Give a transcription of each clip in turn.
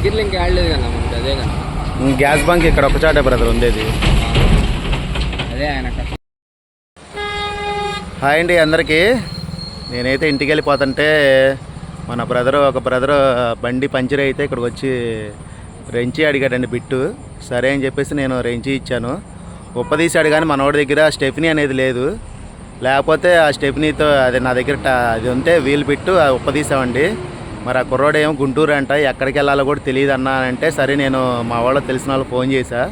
దగ్గరలో ఇంకా ఆడలేదు కదా మనకి అదే కదా. గ్యాస్ బంక్ ఇక్కడ ఒక చాటే బ్రదర్ ఉండేది. అదే ఆయన. హాయ్ అండి అందరికీ. నేనైతే ఇంటికి వెళ్ళిపోతుంటే మన బ్రదర్ ఒక బ్రదర్ బండి పంచర్ అయితే ఇక్కడికి వచ్చి రెంచి అడిగాడండి బిట్టు. సరే అని చెప్పేసి నేను రెంచి ఇచ్చాను. ఉప్పదీశాడు కానీ మనోడి దగ్గర స్టెఫినీ అనేది లేదు. లేకపోతే ఆ స్టెఫినీతో అది నా దగ్గర ట- అది ఉంటే వీల్ బిట్టు ఉప్పదీసామండి మరి ఆ కుర్రోడేమో గుంటూరు అంట ఎక్కడికి వెళ్ళాలో కూడా తెలియదు అన్నా అంటే సరే నేను మా వాళ్ళు తెలిసిన వాళ్ళు ఫోన్ చేశా.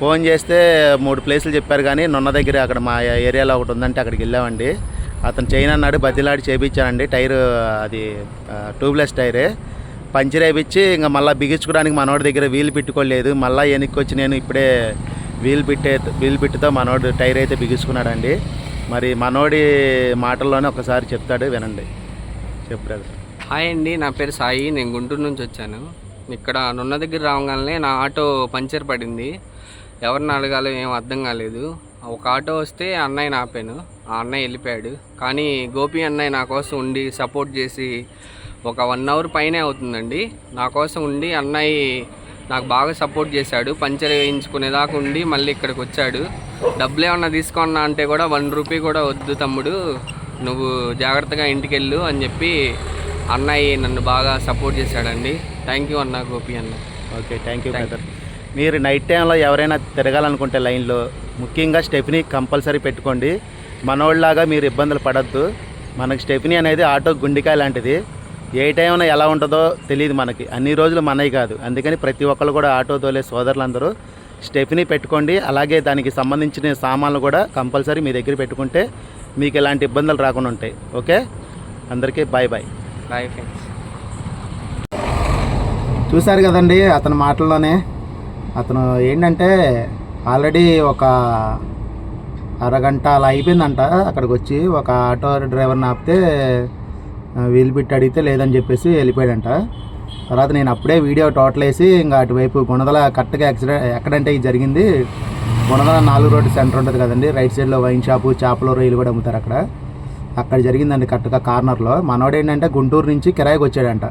ఫోన్ చేస్తే మూడు ప్లేసులు చెప్పారు కానీ నొన్న దగ్గర అక్కడ మా ఏరియాలో ఒకటి ఉందంటే అక్కడికి వెళ్ళామండి. అతను చైన్ అన్నాడు బతిలాడి చేయించానండి టైర్ అది ట్యూబ్లెస్ టైరే. పంచర్ వేయించి ఇంకా మళ్ళీ బిగించుకోవడానికి మనోడి దగ్గర వీలు పెట్టుకోలేదు. మళ్ళీ వెనక్కి వచ్చి నేను ఇప్పుడే వీల్ పెట్టే వీల్ పెట్టితో మనోడు టైర్ అయితే బిగుసుకున్నాడండి మరి మనోడి మాటల్లోనే ఒకసారి చెప్తాడు వినండి. చెప్పు. హాయ్ అండి నా పేరు సాయి నేను గుంటూరు నుంచి వచ్చాను. ఇక్కడ నున్న దగ్గర రావగానే నా ఆటో పంచర్ పడింది. ఎవరిని అడగాలో ఏం అర్థం కాలేదు. ఒక ఆటో వస్తే అన్నయ్య ఆపాను. ఆ అన్నయ్య వెళ్ళిపోయాడు. కానీ గోపి అన్నయ్య నా కోసం ఉండి సపోర్ట్ చేసి ఒక వన్ అవర్ పైనే అవుతుందండి. నా కోసం ఉండి అన్నయ్య నాకు బాగా సపోర్ట్ చేశాడు. పంచర్ వేయించుకునేదాకా ఉండి మళ్ళీ ఇక్కడికి వచ్చాడు. డబ్బులు ఏమన్నా తీసుకున్నా అంటే కూడా వన్ రూపీ కూడా వద్దు తమ్ముడు. నువ్వు జాగ్రత్తగా ఇంటికి వెళ్ళు అని చెప్పి అన్నయ్య నన్ను బాగా సపోర్ట్ చేశాడండి. థ్యాంక్ యూ అన్న గోపి అన్న. Okay thank you brother. మీరు నైట్ టైంలో ఎవరైనా తిరగాలనుకుంటే లైన్లో ముఖ్యంగా స్టెఫినీ కంపల్సరీ పెట్టుకోండి. మనోళ్ళలాగా మీరు ఇబ్బందులు పడద్దు. మనకి స్టెఫినీ అనేది ఆటో గుండికాయ లాంటిది. ఏ టైంలో ఎలా ఉంటుందో తెలియదు మనకి. అన్ని రోజులు మనవి కాదు. అందుకని ప్రతి ఒక్కరు కూడా ఆటో తోలే సోదరులందరూ స్టెఫినీ పెట్టుకోండి. అలాగే దానికి సంబంధించిన సామాన్లు కూడా కంపల్సరీ మీ దగ్గర పెట్టుకుంటే మీకు ఎలాంటి ఇబ్బందులు రాకుండా ఉంటాయి. ఓకే? అందరికీ బాయ్ బాయ్ బాయ్ ఫ్రెండ్స్ చూశారు కదండి అతని మాటల్లోనే. అతను ఏంటంటే ఆల్రెడీ ఒక అరగంట అలా అయిపోయిందంట. అక్కడికి వచ్చి ఒక ఆటో డ్రైవర్ని ఆపితే వీలు పెట్టి అడిగితే లేదని చెప్పేసి వెళ్ళిపోయాడంట. తర్వాత నేను అప్పుడే వీడియో టోటల్ వేసి ఇంకా అటువైపు గుణదల కరెక్ట్గా యాక్సిడెంట్ ఎక్కడంటే ఇది జరిగింది. గుణదల నాలుగు రోడ్డు సెంటర్ ఉంటుంది కదండి. రైట్ సైడ్లో వైన్ షాపు చేపలు రొయ్యలు కూడా అమ్ముతారు అక్కడ. అక్కడ జరిగిందండి కరెక్ట్గా కార్నర్లో. మనోడు ఏంటంటే గుంటూరు నుంచి కిరాయికి వచ్చాడంట.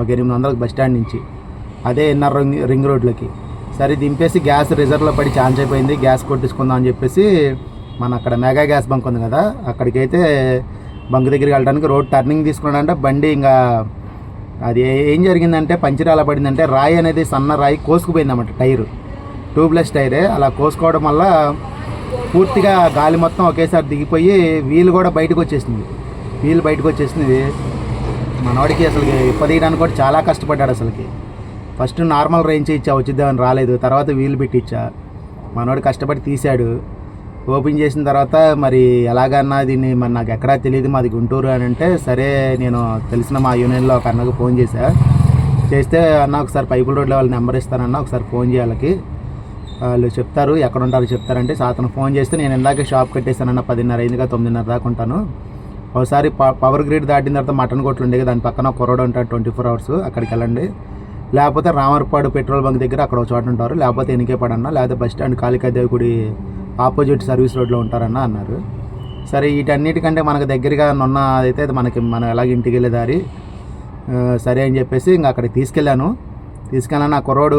ఒక ఎనిమిది వందలకు బస్ స్టాండ్ నుంచి. అదే ఎన్ఆర్ రింగ్ రింగ్ రోడ్లకి. సరే దింపేసి గ్యాస్ రిజర్వ్లో పడి ఛాన్స్ అయిపోయింది. గ్యాస్ కొట్టించుకుందాం అని చెప్పేసి మన అక్కడ మెగా గ్యాస్ బంక్ ఉంది కదా అక్కడికైతే బంక్ దగ్గరికి వెళ్ళడానికి రోడ్ టర్నింగ్ తీసుకున్నాడంటే. బండి ఇంకా అది ఏం జరిగిందంటే పంచర్ ఎలా పడిందంటే రాయి అనేది సన్న రాయి కోసుకుపోయిందన్నమాట టైరు. ట్యూబ్లెస్ టైరే. అలా కోసుకోవడం వల్ల పూర్తిగా గాలి మొత్తం ఒకేసారి దిగిపోయి వీలు కూడా బయటకు వచ్చేసింది. వీలు బయటకు వచ్చేసింది. మనవాడికి అసలుకి ఇప్పదీయడానికి కూడా చాలా కష్టపడ్డాడు అసలుకి. ఫస్ట్ నార్మల్ రేంజ్ ఇచ్చా వచ్చిద్దామని రాలేదు. తర్వాత వీలు పెట్టి ఇచ్చా మనవాడు కష్టపడి తీశాడు. ఓపెన్ చేసిన తర్వాత మరి ఎలాగన్నా దీన్ని మరి నాకు ఎక్కడా తెలియదు మాది గుంటూరు అని అంటే సరే నేను తెలిసిన మా యూనియన్లో ఒక అన్నకు ఫోన్ చేశా. చేస్తే అన్న ఒకసారి పైపుల రోడ్లో వాళ్ళ నెంబర్ ఇస్తానన్న ఒకసారి ఫోన్ చేయాలకి వాళ్ళు చెప్తారు ఎక్కడ ఉంటారో చెప్తారంటే సో అతను ఫోన్ చేస్తే నేను ఇందాకే షాప్ కట్టేశానన్న పదిన్నర అయిందిగా తొమ్మిదిన్నర దాకా ఉంటాను. ఒకసారి ప- పవర్ గ్రిడ్ దాటిన తర్వాత మటన్ కొట్లు ఉండేది దాని పక్కన ఒక కుర్రోడు ఉంటాడు ట్వంటీ ఫోర్ అవర్స్ అక్కడికి వెళ్ళండి. లేకపోతే రామర్పాడు పెట్రోల్ బంక్ దగ్గర అక్కడ ఒక చోట ఉంటారు లేకపోతే ఎనికేపాడన్న లేకపోతే బస్ స్టాండ్ కాళికాదేవి గుడి ఆపోజిట్ సర్వీస్ రోడ్లో ఉంటారన్న అన్నారు. సరే వీటన్నిటికంటే మనకు దగ్గరగా ఉన్న అయితే మనకి మనం ఎలాగ ఇంటికి వెళ్ళే దారి సరే అని చెప్పేసి ఇంకా అక్కడికి తీసుకెళ్ళాను. తీసుకెళ్ళాను నా కుర్రోడు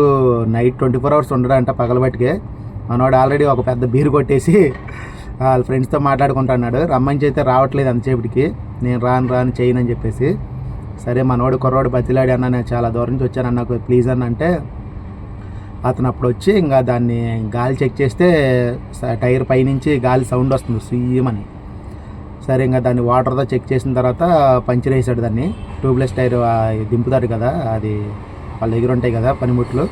నైట్ ట్వంటీ ఫోర్ అవర్స్ ఉండడంట పగలబట్టికే. మనోడు ఆల్రెడీ ఒక పెద్ద బీరు కొట్టేసి వాళ్ళ ఫ్రెండ్స్తో మాట్లాడుకుంటున్నాడు. రమ్మని చేస్తే రావట్లేదు అంతసేపటికి. నేను రాను రాను చేయను అని చెప్పేసి. సరే మనోడు కుర్రోడు బతిలాడి అన్న నేను చాలా దూరం నుంచి వచ్చాను నాకు ప్లీజ్ అన్న అంటే అతను అప్పుడు వచ్చి ఇంకా దాన్ని గాలి చెక్ చేస్తే టైర్ పైనుంచి గాలి సౌండ్ వస్తుంది. సుయ్యమని సరే ఇంకా దాన్ని వాటర్తో చెక్ చేసిన తర్వాత పంచర్ వేసాడు దాన్ని. ట్యూబ్లెస్ టైర్ దింపుతాడు కదా అది వాళ్ళ దగ్గర ఉంటాయి కదా పనిముట్లు.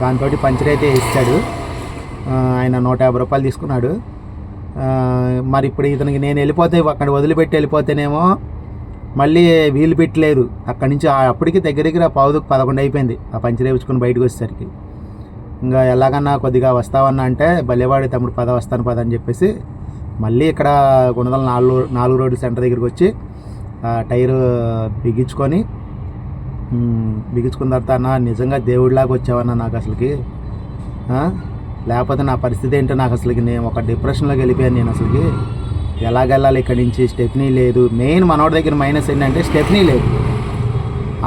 దాంతో పంచర్ అయితే ఇచ్చాడు ఆయన నూట యాభై రూపాయలు తీసుకున్నాడు. మరి ఇప్పుడు ఇతనికి నేను వెళ్ళిపోతే అక్కడ వదిలిపెట్టి వెళ్ళిపోతేనేమో మళ్ళీ వీలు పెట్టలేదు. అక్కడి నుంచి ఆ- అప్పటికి దగ్గర దగ్గర పావుదుకు పదకొండు అయిపోయింది ఆ పంచర్ వేయించుకొని బయటకు వచ్చేసరికి. ఇంకా ఎలాగన్నా కొద్దిగా వస్తావన్నా అంటే బల్లేవాడి తమ్ముడు పద వస్తాను పద అని చెప్పేసి మళ్ళీ ఇక్కడ గుణదల నాలుగు నాలుగు రోడ్డు సెంటర్ దగ్గరికి వచ్చి ఆ టైరు బిగించుకొని బిగించుకున్న తర్వాత అన్న నిజంగా దేవుడిలాగా వచ్చావన్న నాకు అసలుకి? లేకపోతే నా పరిస్థితి ఏంటో నాకు అసలుకి? నేను ఒక డిప్రెషన్లోకి వెళ్ళిపోయాను నేను అసలుకి. ఎలాగెళ్ళాలి ఇక్కడి నుంచి? స్టెప్నీ లేదు. మెయిన్ మనోడి దగ్గర మైనస్ ఏంటంటే స్టెప్నీ లేదు.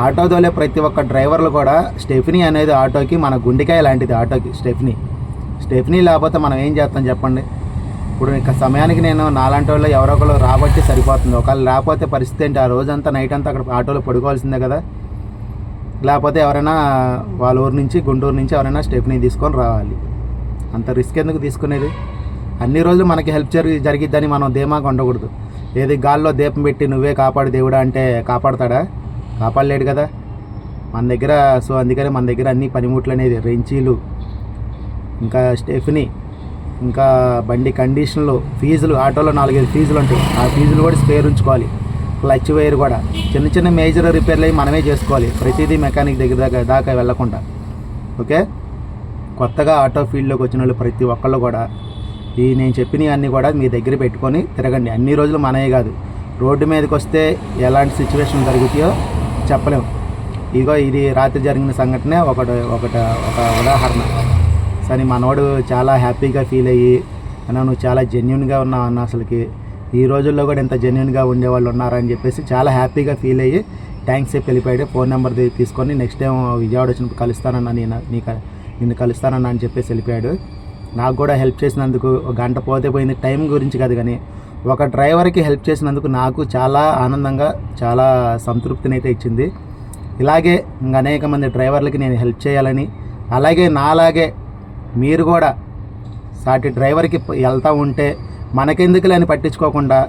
ఆటో తోలే ప్రతి ఒక్క డ్రైవర్లు కూడా స్టెఫినీ అనేది ఆటోకి మన గుండెకాయ లాంటిది ఆటోకి స్టెఫినీ. స్టెఫినీ లేకపోతే మనం ఏం చేస్తాం చెప్పండి? ఇప్పుడు ఇక సమయానికి నేను నాలాంటి వాళ్ళు ఎవరో ఒకరు రాబట్టి సరిపోతుంది. ఒకవేళ లేకపోతే పరిస్థితి ఏంటి? ఆ రోజంతా నైట్ అంతా అక్కడ ఆటోలో పడుకోవాల్సిందే కదా. లేకపోతే ఎవరైనా వాళ్ళ ఊరు నుంచి గుంటూరు నుంచి ఎవరైనా స్టెఫినీ తీసుకొని రావాలి. అంత రిస్క్ ఎందుకు తీసుకునేది? అన్ని రోజులు మనకి హెల్ప్ జరిగి జరిగిద్దని మనం ధీమాగా ఉండకూడదు. ఏది గాల్లో దీపం పెట్టి నువ్వే కాపాడు దేవుడా అంటే కాపాడతాడా? కాపాడలేడు కదా. మన దగ్గర సో అందుకని మన దగ్గర అన్ని పనిముట్లు అనేది రెంచీలు ఇంకా స్టెఫ్ని ఇంకా బండి కండిషన్లు ఫీజులు ఆటోలో నాలుగైదు ఫీజులు ఉంటాయి ఆ ఫీజులు కూడా స్పేర్ ఉంచుకోవాలి. క్లచ్ వైర్ కూడా చిన్న చిన్న మేజర్ రిపేర్లు అవి మనమే చేసుకోవాలి. ప్రతిదీ మెకానిక్ దగ్గర దాకా దాకా వెళ్ళకుండా. ఓకే? కొత్తగా ఆటో ఫీల్డ్లోకి వచ్చిన వాళ్ళు ప్రతి ఒక్కళ్ళు కూడా ఈ నేను చెప్పినవి అన్నీ కూడా మీ దగ్గర పెట్టుకొని తిరగండి. అన్ని రోజులు మనమే కాదు. రోడ్డు మీదకి వస్తే ఎలాంటి సిచ్యువేషన్ జరుగుతాయో చెప్పలేము ఇదిగో ఇది రాత్రి జరిగిన సంఘటనే ఒకటి ఒకటి ఒక ఉదాహరణ. సరే మనోడు చాలా హ్యాపీగా ఫీల్ అయ్యి నన్ను నువ్వు చాలా జెన్యున్గా ఉన్నావు అన్న అసలుకి. ఈ రోజుల్లో కూడా ఇంత జెన్యున్గా ఉండేవాళ్ళు ఉన్నారని చెప్పేసి చాలా హ్యాపీగా ఫీల్ అయ్యి థ్యాంక్స్ చెప్పి వెళ్ళిపోయాడు. ఫోన్ నెంబర్ తీసుకొని నెక్స్ట్ టైం విజయవాడ వచ్చినప్పుడు కలుస్తానన్న నేను నీకు నిన్ను కలుస్తానన్నా అని చెప్పేసి వెళ్ళిపోయాడు. నాకు కూడా హెల్ప్ చేసినందుకు ఒక గంట పోతే పోయింది. టైం గురించి కాదు కానీ ఒక డ్రైవర్కి హెల్ప్ చేసినందుకు నాకు చాలా ఆనందంగా చాలా సంతృప్తిని అయితే ఇచ్చింది. ఇలాగే ఇంకా అనేక మంది డ్రైవర్లకి నేను హెల్ప్ చేయాలని అలాగే నాలాగే మీరు కూడా సాటి డ్రైవర్కి వెళ్తూ ఉంటే మనకెందుకులే అని పట్టించుకోకుండా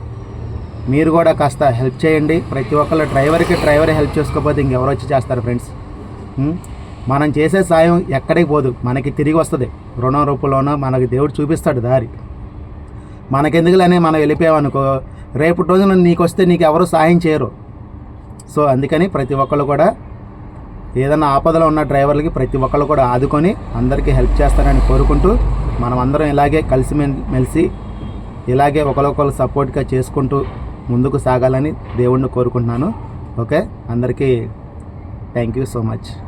మీరు కూడా కాస్త హెల్ప్ చేయండి. ప్రతి ఒక్కళ్ళు డ్రైవర్కి డ్రైవరే హెల్ప్ చేసుకోకపోతే ఇంకెవరు వచ్చి చేస్తారు ఫ్రెండ్స్? మనం చేసే సాయం ఎక్కడికి పోదు. మనకి తిరిగి వస్తుంది. రుణం రూపంలోనో మనకి దేవుడు చూపిస్తాడు దారి. మనకెందుకులనే మనం వెళ్ళిపోయామనుకో రేపటి రోజున నీకు వస్తే నీకు ఎవరు సాయం చేయరు. సో అందుకని ప్రతి ఒక్కళ్ళు కూడా ఏదైనా ఆపదలో ఉన్న డ్రైవర్లకి ప్రతి ఒక్కళ్ళు కూడా ఆదుకొని అందరికీ హెల్ప్ చేస్తారని కోరుకుంటూ మనం అందరం ఇలాగే కలిసి మెలిసి ఇలాగే ఒకరికొకరు సపోర్ట్గా చేసుకుంటూ ముందుకు సాగాలని దేవుణ్ణి కోరుకుంటున్నాను. ఓకే? అందరికీ థ్యాంక్ యూ సో మచ్.